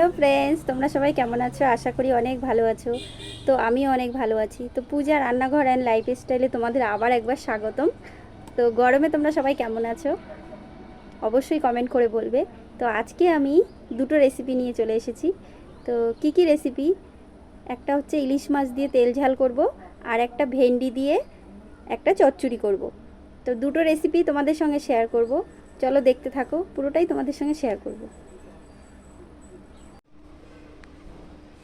Hello friends, তোমরা সবাই কেমন আছো? আশা করি অনেক ভালো আছো। তো আমিও অনেক ভালো আছি। তো পূজা রান্নাঘর অ্যান্ড লাইফ স্টাইলে তোমাদের আবার একবার স্বাগতম। তো গরমে তোমরা সবাই কেমন আছো? অবশ্যই কমেন্ট করে বলবে। তো আজকে আমি দুটো রেসিপি নিয়ে চলে এসেছি। তো কি কি রেসিপি একটা হচ্ছে ইলিশ মাছ দিয়ে তেল ঝাল করব আর একটা ভেন্ডি দিয়ে একটা চচ্চড়ি করব। তো দুটো রেসিপি তোমাদের সঙ্গে শেয়ার করব। চলো দেখতে থাকো, পুরোটাই তোমাদের সঙ্গে শেয়ার করব।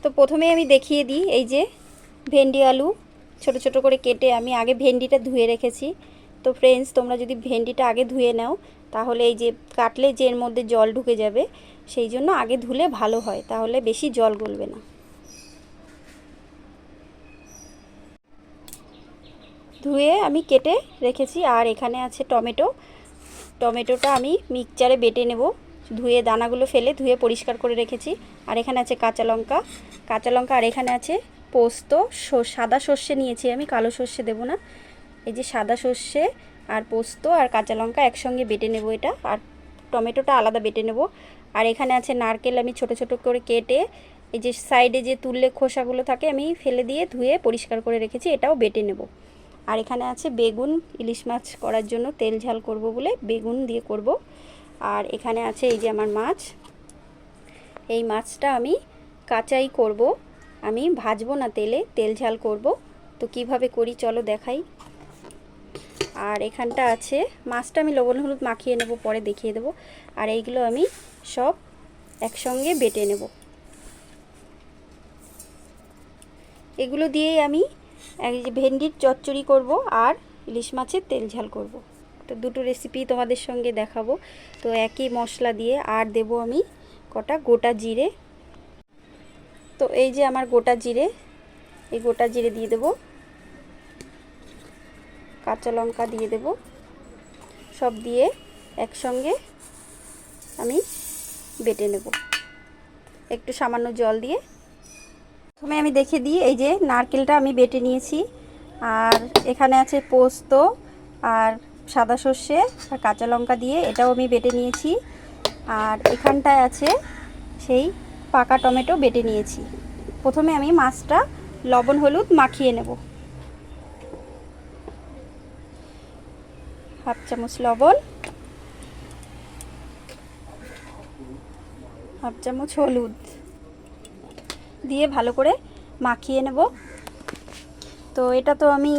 তো প্রথমে আমি দেখিয়ে দিই, এই যে ভেন্ডি আলু ছোট ছোট করে কেটে আমি আগে ভেন্ডিটা ধুয়ে রেখেছি। তো ফ্রেন্ডস তোমরা যদি ভেন্ডিটা আগে ধুয়ে নাও, তাহলে এই যে কাটলে যে এর মধ্যে জল ঢুকে যাবে, সেই জন্য আগে ধুলে ভালো হয়, তাহলে বেশি জল গলবে না। ধুয়ে আমি কেটে রেখেছি, আর এখানে আছে টমেটো। টমেটোটা আমি মিক্সচারে বেটে নেব। ধুয়ে দানাগুলো ফেলে ধুয়ে পরিষ্কার করে রেখেছি। আর এখানে আছে কাঁচা লঙ্কা। কাঁচা লঙ্কা আর এখানে আছে পোস্ত সাদা সর্ষে নিয়েছি আমি, কালো সর্ষে দেবো না। এই যে সাদা সর্ষে আর পোস্ত আর কাঁচা লঙ্কা একসঙ্গে বেটে নেব এটা। আর টমেটোটা আলাদা বেটে নেব। আর এখানে আছে নারকেল আমি ছোট ছোট করে কেটে এই যে সাইডে যে তুললে খোসাগুলো থাকে আমি ফেলে দিয়ে ধুয়ে পরিষ্কার করে রেখেছি, এটাও বেটে নেব। আর এখানে আছে বেগুন, ইলিশ মাছ করার জন্য তেল ঝাল করব বলে বেগুন দিয়ে করব। আর এখানে আছে এই যে আমার মাছ। এই মাছটা আমি কাঁচাই করব। আমি ভাজবো না তেলে, তেল ঝাল করব। তো কীভাবে করি চলো দেখাই। আর এখানটা আছে, মাছটা আমি লবণ হলুদ মাখিয়ে নেব, পরে দেখিয়ে দেব। আর এইগুলো আমি সব একসঙ্গে বেটে নেব। এগুলো দিয়েই আমি ভেন্ডির চচ্চড়ি করব আর ইলিশ মাছের তেল ঝাল করব। তো দুটো রেসিপি তোমাদের সঙ্গে দেখাবো। তো একই মশলা দিয়ে আর দেব আমি কটা গোটা জিরে। তো এই যে আমার গোটা জিরে, এই গোটা জিরে দিয়ে দেব। কাঁচা লঙ্কা দিয়ে দেব। সব দিয়ে একসঙ্গে আমি বেটে নেব। একটু সামান্য জল দিয়ে। প্রথমে আমি দেখে দিই, এই যে নারকেলটা আমি বেটে নিয়েছি। আর এখানে আছে পোস্ত আর সাদা সর্ষে আর কাঁচা লঙ্কা দিয়ে এটাও আমি বেটে নিয়েছি। আর এখানটায় আছে সেই পাকা টমেটো বেটে নিয়েছি। প্রথমে আমি মাছটা লবণ, হলুদ মাখিয়ে নেব। হাফ চামচ লবণ, হাফ চামচ হলুদ দিয়ে ভালো করে মাখিয়ে নেব। তো এটা তো আমি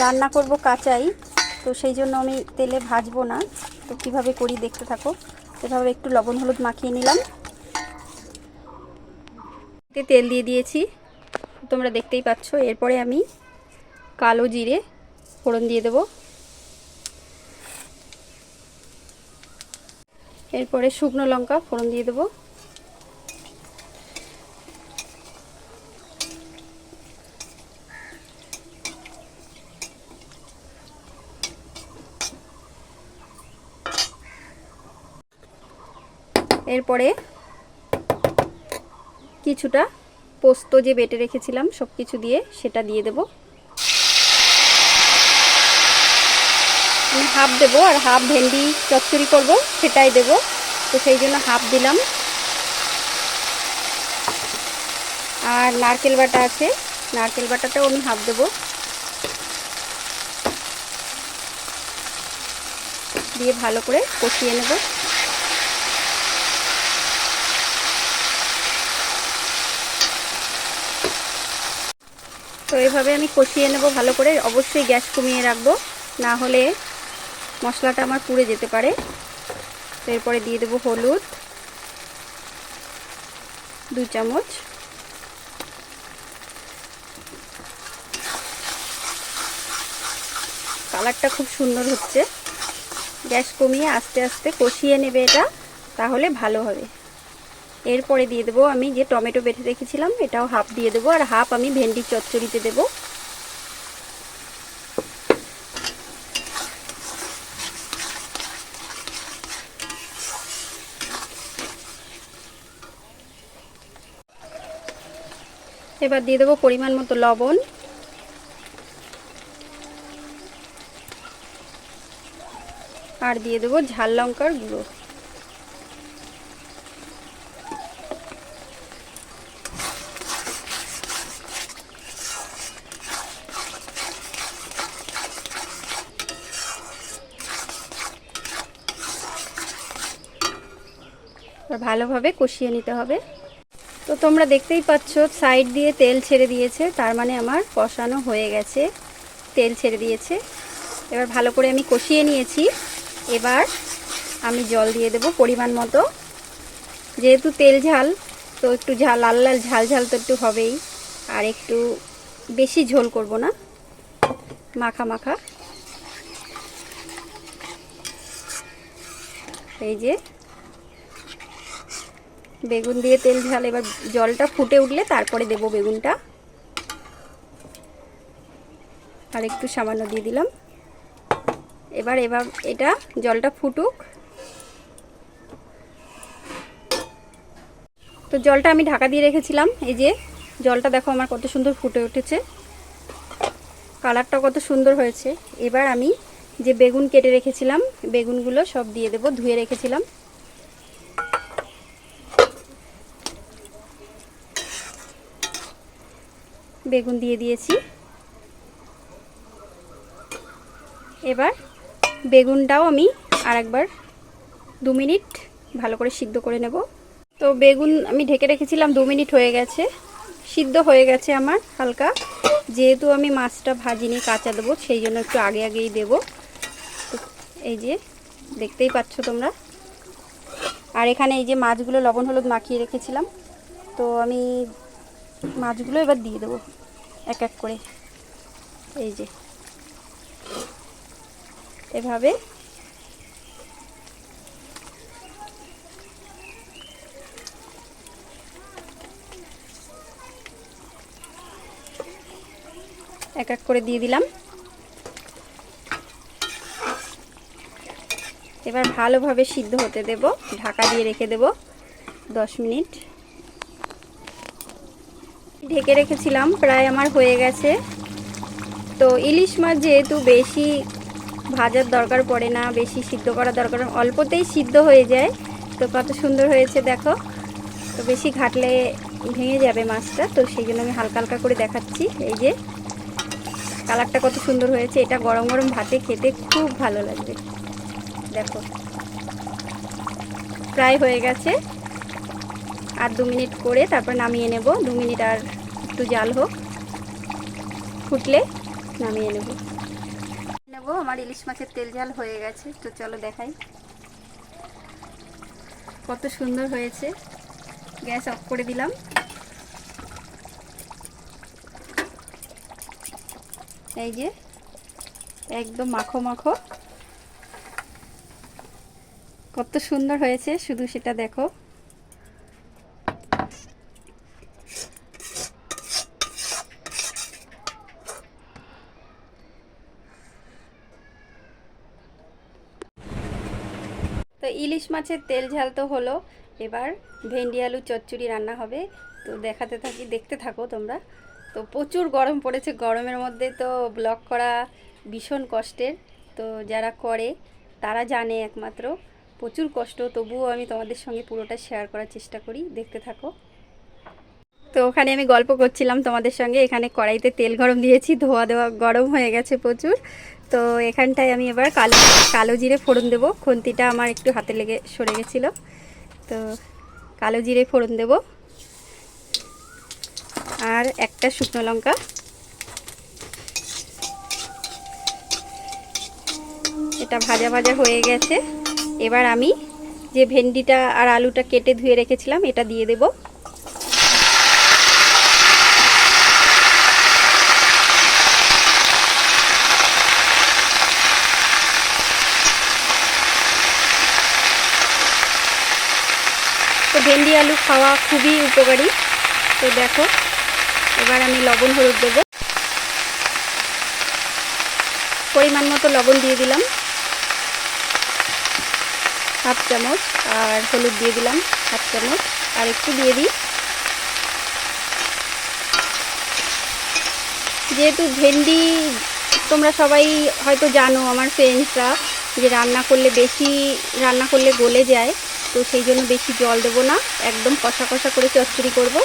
রান্না করব কাঁচাই, তো সেই জন্য আমি তেলে ভাজবো না। তো কীভাবে করি দেখতে থাকো। এভাবে একটু লবণ হলুদ মাখিয়ে নিলাম। তেল দিয়ে দিয়েছি। তোমরা দেখতেই পাচ্ছ, এরপরে আমি কালো জিরে ফোড়ন দিয়ে দেব। এরপরে শুকনো লঙ্কা ফোড়ন দিয়ে দেবো। এরপরে কিছুটা পোস্ত যে বেটে রেখেছিলাম সব কিছু দিয়ে সেটা দিয়ে দেব। হাফ দেবো আর হাফ ভেন্ডি চচ্চড়ি করব, সেটাই দেব। তো সেই জন্য হাফ দিলাম। আর নারকেল বাটা আছে, নারকেল বাটাটাও আমি হাফ দেবো। দিয়ে ভালো করে কষিয়ে নেব। তো এইভাবে আমি কষিয়ে নেব ভালো করে। অবশ্যই গ্যাস কমিয়ে রাখব। না হলে মশলাটা আমার পুড়ে যেতে পারে। তো এরপরে দিয়ে দেবো হলুদ। দু চামচ। কালারটা খুব সুন্দর হচ্ছে। গ্যাস কমিয়ে আস্তে আস্তে কষিয়ে নেবে এটা, তাহলে ভালো হবে। এরপরে দিয়ে দেবো আমি যে টমেটো বেটে রেখেছিলাম, এটাও হাফ দিয়ে দেবো, আর হাফ আমি ভেন্ডি চচ্চড়িতে দেব। এবার দিয়ে দেবো পরিমাণ মতো লবণ। আর দিয়ে দেবো ঝাল লঙ্কার গুঁড়ো। ভালোভাবে কষিয়ে নিতে হবে। তো তোমরা দেখতেই পাচ্ছ সাইড দিয়ে তেল ছেড়ে দিয়েছে, তার মানে আমার কষানো হয়ে গেছে, তেল ছেড়ে দিয়েছে। এবার ভালো করে আমি কষিয়ে নিয়েছি। এবার আমি জল দিয়ে দেব পরিমাণ মতো। যেহেতু তেল ঝাল, তো একটু ঝাল, লাল লাল ঝাল ঝাল তো একটু হবেই। আর একটু বেশি ঝোল করব না। মাখা মাখা। এই যে বেগুন দিয়ে তেল ঝাল এবার জলটা ফুটে উঠলে তারপরে দেব বেগুনটা। আর একটু সামান্য দিয়ে দিলাম। এবার এবার এটা জলটা ফুটুক। তো জলটা আমি ঢাকা দিয়ে রেখেছিলাম, এই যে জলটা দেখো আমার কত সুন্দর ফুটে উঠেছে। কালারটা কত সুন্দর হয়েছে। এবার আমি যে বেগুন কেটে রেখেছিলাম, বেগুনগুলো সব দিয়ে দেব, ধুয়ে রেখেছিলাম। বেগুন দিয়ে দিয়েছি। এবার বেগুনটাও আমি আর একবার দু মিনিট ভালো করে সিদ্ধ করে নেব। তো বেগুন আমি ঢেকে রেখেছিলাম, দু মিনিট হয়ে গেছে। সিদ্ধ হয়ে গেছে আমার হালকা। যেহেতু আমি মাছটা ভাজিনি, কাঁচা দেবো, সেই জন্য একটু আগে আগেই দেব। এই যে দেখতেই পাচ্ছ তোমরা। আর এখানে এই যে মাছগুলো লবণ হলুদ মাখিয়ে রেখেছিলাম, তো আমি মাছগুলো এবার দিয়ে দেবো। এক এক করে। এই যে। এভাবে। এক এক করে দিয়ে দিলাম। এবার ভালোভাবে সিদ্ধ হতে দেব। ঢাকা দিয়ে রেখে দেব দশ মিনিট। ঢেকে রেখেছিলাম, প্রায় আমার হয়ে গেছে। তো ইলিশ মাছ যেহেতু বেশি ভাজার দরকার পড়ে না, বেশি সিদ্ধ করার দরকার অল্পতেই সিদ্ধ হয়ে যায়। তো কত সুন্দর হয়েছে, দেখো। তো বেশি ঘাটলে ভেঙে যাবে মাছটা, তো সেই জন্য আমি হালকা হালকা করে দেখাচ্ছি। এই যে, কালারটা কত সুন্দর হয়েছে, এটা গরম গরম ভাতে খেতে খুব ভালো লাগবে। দেখো। প্রায় হয়ে গেছে। আর দু মিনিট করে তারপর নামিয়ে নেব। দু মিনিট আর একটু জাল হোক। ফুটলে নামিয়ে নেব। নেব, আমার ইলিশ মাছের তেল ঝাল হয়ে গেছে। তো চলো দেখাই। কত সুন্দর হয়েছে। গ্যাস অফ করে দিলাম। এই যে, একদম মাখো মাখো। কত সুন্দর হয়েছে, শুধু সেটা দেখো। ইলিশ মাছের তেল ঝাল তো হলো। এবার ভেন্ডি, আলু, চচ্চড়ি রান্না হবে। তো দেখাতে থাকি, দেখতে থাকো তোমরা। তো প্রচুর গরম পড়েছে। গরমের মধ্যে তো ব্লগ করা ভীষণ কষ্টের। তো যারা করে, তারা জানে একমাত্র। প্রচুর কষ্ট। তবুও আমি তোমাদের সঙ্গে পুরোটা শেয়ার করার চেষ্টা করি। দেখতে থাকো। তো ওখানে আমি গল্প করছিলাম তোমাদের সঙ্গে। এখানে কড়াইতে তেল গরম দিয়েছি। ধোয়া দেওয়া গরম হয়ে গেছে প্রচুর। তো এখানটায় আমি এবার কালো কালো জিরে ফোড়ন দেবো। খুন্তিটা আমার একটু হাতে লেগে, সরে গেছিল। তো কালো জিরে ফোড়ন দেব। আর একটা শুকনো লঙ্কা। এটা ভাজা ভাজা হয়ে গেছে। এবার আমি যে ভেন্ডিটা আর আলুটা কেটে ধুয়ে রেখেছিলাম, এটা দিয়ে দেবো। ভেন্ডি আলু খাওয়া খুবই উপকারী। তো দেখো, এবার আমি লবণ হলুদ দেবো। পরিমাণ মতো লবণ দিয়ে দিলাম। হাফ চামচ আর হলুদ দিয়ে দিলাম, হাফ চামচ। আর একটু দিয়ে দিই। যেহেতু ভেন্ডি তোমরা সবাই হয়তো জানো, আমার ফ্রেন্ডসরা যে রান্না করলে বেশি, রান্না করলে গলে যায়। তো সেই জন্য বেশি জল দেবো না। একদম কষা কষা করে চচ্চড়ি করব।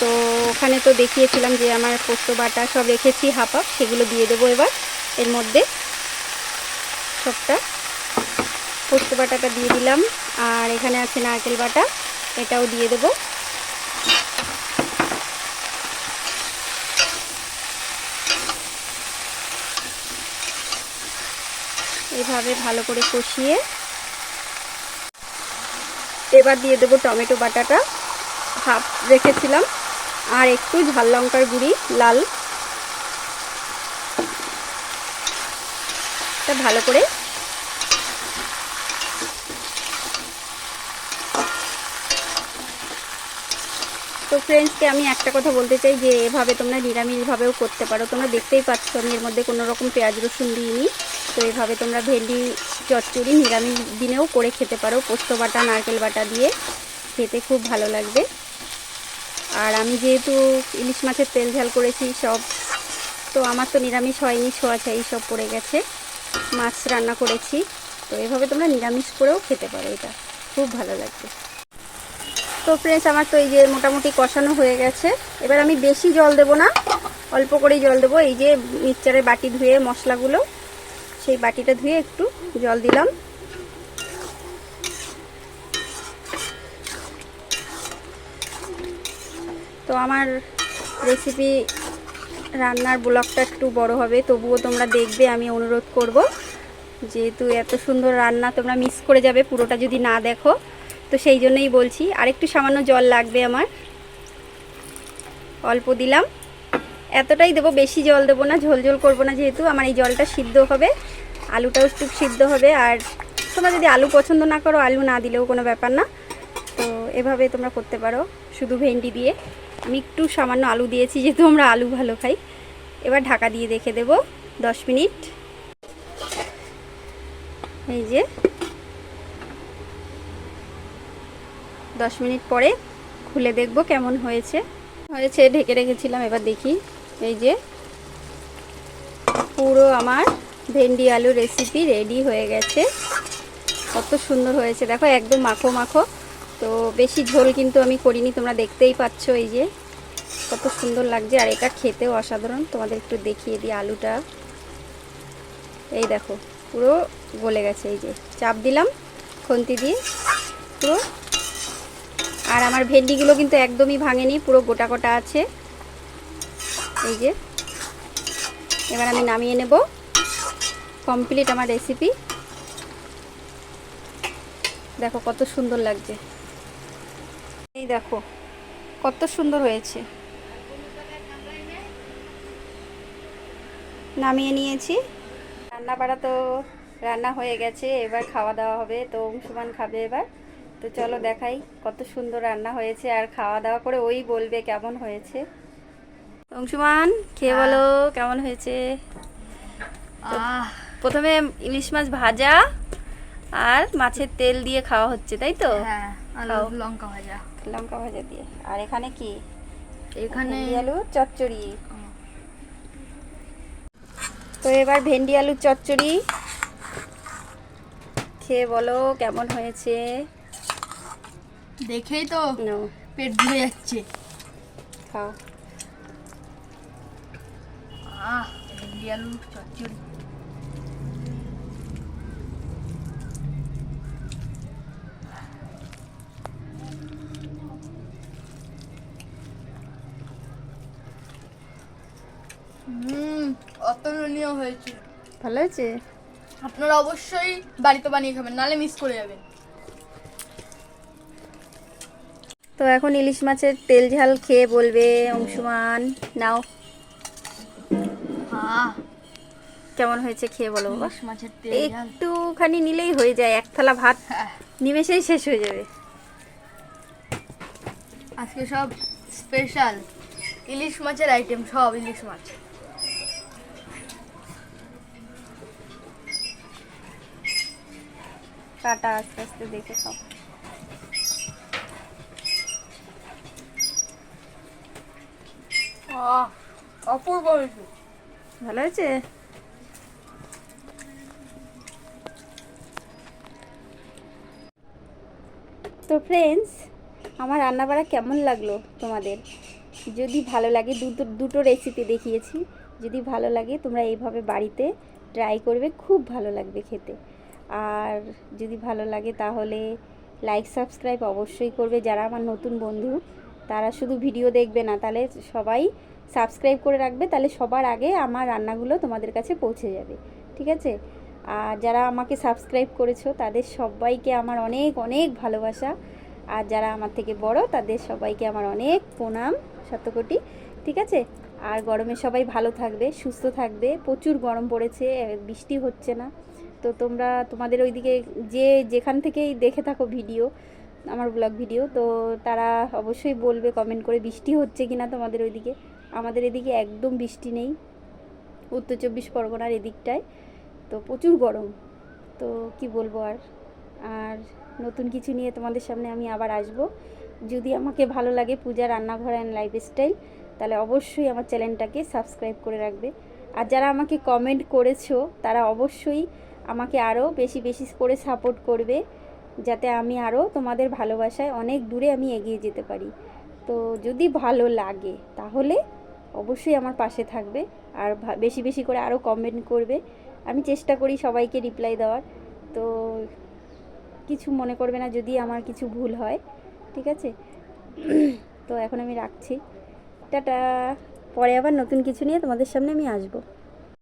তো ওখানে তো দেখিয়েছিলাম যে আমার পোস্ত বাটা সব রেখেছি, হাফ হাফ, সেগুলো দিয়ে দেবো এবার এর মধ্যে। সবটা। পোস্ত বাটাটা দিয়ে দিলাম। আর এখানে আছে নারকেল বাটা, এটাও দিয়ে দেবো। এভাবে ভালো করে কষিয়ে এবার দিয়ে দেবো টমেটো বাটাটা। হাফ রেখেছিলাম। আর একটু ঝাল লঙ্কার গুঁড়ি, লাল। ভালো করে তো ফ্রেন্ডসকে আমি একটা কথা বলতে চাই যে, এভাবে তোমরা নিরামিষভাবেও করতে পারো। তোমরা দেখতেই পাচ্ছ আমি এর মধ্যে কোনো রকম পেঁয়াজ রসুন দিইনি। তো এভাবে তোমরা ভেন্ডি চচ্চড়ি নিরামিষ দিনেও করে খেতে পারো। পোস্ত বাটা, নারকেল বাটা দিয়ে খেতে খুব ভালো লাগবে। আর আমি যেহেতু ইলিশ মাছের তেল ঝাল করেছি সব, তো আমার তো নিরামিষ হয়নি, ছোঁয়া ছাই সব পড়ে গেছে। মাছ রান্না করেছি, তো এভাবে তোমরা নিরামিষ করেও খেতে পারো এটা। খুব ভালো লাগবে। তো ফ্রেন্ডস, আমার তো এই যে মোটামুটি কষানো হয়ে গেছে। এবার আমি বেশি জল দেব না, অল্প করেই জল দেবো। এই যে মিক্সচারের বাটি ধুয়ে মশলাগুলো সেই বাটিটা ধুয়ে একটু জল দিলাম। তো আমার রেসিপি রান্নার ব্লগটা একটু বড় হবে, তবুও তোমরা দেখবে, আমি অনুরোধ করব যেহেতু এত সুন্দর রান্না তোমরা মিস করে যাবে, পুরোটা যদি না দেখো। তো সেই জন্যই বলছি আর একটু সামান্য জল লাগবে আমার। অল্প দিলাম। এতটাই দেবো, বেশি জল দেবো না ঝোল ঝোল করব না যেহেতু, আমার এই জলটা সিদ্ধ হবে। আলুটাও একটু সিদ্ধ হবে। আর তোমরা যদি আলু পছন্দ না করো, আলু না দিলেও কোনো ব্যাপার না। তো এভাবে তোমরা করতে পারো শুধু ভেন্ডি দিয়ে। আমি একটু সামান্য আলু দিয়েছি, যেহেতু আমরা আলু ভালো খাই। এবার ঢাকা দিয়ে রেখে দেবো দশ মিনিট। এই যে দশ মিনিট পরে খুলে দেখব কেমন হয়েছে। হয়েছে, ঢেকে রেখেছিলাম, এবার দেখি। এই যে পুরো আমার ভেন্ডি আলু রেসিপি রেডি হয়ে গেছে। কত সুন্দর হয়েছে। দেখো, একদম মাখো মাখো। তো বেশি ঝোল কিন্তু আমি করিনি, তোমরা দেখতেই পাচ্ছ এই যে। কত সুন্দর লাগছে। আর এটা খেতেও অসাধারণ। তোমাদের একটু দেখিয়ে দিই আলুটা। এই দেখো, পুরো গলে গেছে এই যে। চাপ দিলাম খন্তি দিয়ে। পুরো। আর আমার ভেন্ডিগুলো কিন্তু একদমই ভাঙেনি, পুরো গোটা গোটা আছে। এই যে। এবার আমি নামিয়ে নেব। কমপ্লিট আমার রেসিপি দেখো কত সুন্দর লাগছে। এই দেখো কত সুন্দর হয়েছে। নামিয়ে নিয়েছি। রান্না বাড়া তো রান্না হয়ে গেছে এবার খাওয়া দাওয়া হবে তো অংশুমান খাবে এবার। তো চলো দেখাই কত সুন্দর রান্না হয়েছে আর খাওয়া দাওয়া করে ওই বলবে কেমন হয়েছে। অংশুমান খেয়ে বলো কেমন হয়েছে? আহ প্রথমে ইলিশ মাছ ভাজা আর মাছের তেল দিয়ে খাওয়া হচ্ছে তাই তো? হ্যাঁ লঙ্কা ভাজা। লঙ্কা ভাজা দিয়ে। আর এখানে কি? এখানে আলু চচ্চড়ি। তো এবার ভেন্ডি আলু চচ্চড়ি। খেয়ে বলো কেমন হয়েছে? দেখেই তো পেট ভরে যাচ্ছে। খাও। আহ ভেন্ডি আলু চচ্চড়ি। হুম অতুলনীয় হয়েছে। ভালো হয়েছে? আপনারা অবশ্যই বাড়িতে বানিয়ে খাবেন নালে মিস করে যাবেন। তো এখন ইলিশ মাছের তেল ঝাল খেয়ে বলবে অংশুমান নাও। কেমন হয়েছে খেয়ে বলো ইলিশ মাছের তেল একটুখানি নিলেই হয়ে যায় এক থালা ভাত হ্যাঁ। নিমেষেই শেষ হয়ে যাবে। আজকে সব স্পেশাল ইলিশ মাছের আইটেম সব ইলিশ মাছ। কাটা আস্তে আস্তে দেখে সব অপূর্ব হয়েছে। ভালো হয়েছে? তো ফ্রেন্ডস আমার রান্নাবাড়া কেমন লাগল তোমাদের? যদি ভালো লাগে দুটো দুটো রেসিপি দেখিয়েছি। যদি ভালো লাগে তোমরা এইভাবে বাড়িতে ট্রাই করবে খুব ভালো লাগবে খেতে। আর যদি ভালো লাগে তাহলে লাইক সাবস্ক্রাইব অবশ্যই করবে। যারা আমার নতুন বন্ধু, তারা শুধু ভিডিও দেখবে না, তাহলে সবাই সাবস্ক্রাইব করে রাখবে, তাহলে সবার আগে আমার রান্নাগুলো তোমাদের কাছে পৌঁছে যাবে। ঠিক আছে? আর যারা আমাকে সাবস্ক্রাইব করেছ, তাদের সবাইকে আমার অনেক অনেক ভালোবাসা। আর যারা আমার থেকে বড়, তাদের সবাইকে আমার অনেক প্রণাম, শতকোটি। ঠিক আছে? আর গরমে সবাই ভালো থাকবে, সুস্থ থাকবে। প্রচুর গরম পড়েছে, বৃষ্টি হচ্ছে না। তো তোমরা তোমাদের ওইদিকে যে যেখান থেকেই দেখে থাকো ভিডিও, আমার ব্লগ ভিডিও তো তারা অবশ্যই বলবে কমেন্ট করে বৃষ্টি হচ্ছে কি না তোমাদের ওইদিকে। আমাদের এদিকে একদম বৃষ্টি নেই, উত্তর চব্বিশ পরগনার এদিকটায়, তো প্রচুর গরম। তো কি বলব আর আর নতুন কিছু নিয়ে তোমাদের সামনে আমি আবার আসব। যদি আমাকে ভালো লাগে পূজা, রান্নাঘর অ্যান্ড লাইফস্টাইল তাহলে অবশ্যই আমার চ্যানেলটাকে সাবস্ক্রাইব করে রাখবে। আর যারা আমাকে কমেন্ট করেছ, তারা অবশ্যই আমাকে আরও বেশি বেশি করে সাপোর্ট করবে, যাতে আমি আরও তোমাদের ভালোবাসায় অনেক দূরে আমি এগিয়ে যেতে পারি। তো যদি ভালো লাগে, তাহলে অবশ্যই আমার পাশে থাকবে আর বেশি বেশি করে আরও কমেন্ট করবে। আমি চেষ্টা করি সবাইকে রিপ্লাই দেওয়ার। তো কিছু মনে করবে না যদি আমার কিছু ভুল হয়, ঠিক আছে? তো এখন আমি রাখছি। টাটা! পরে আবার নতুন কিছু নিয়ে তোমাদের সামনে আমি আসব।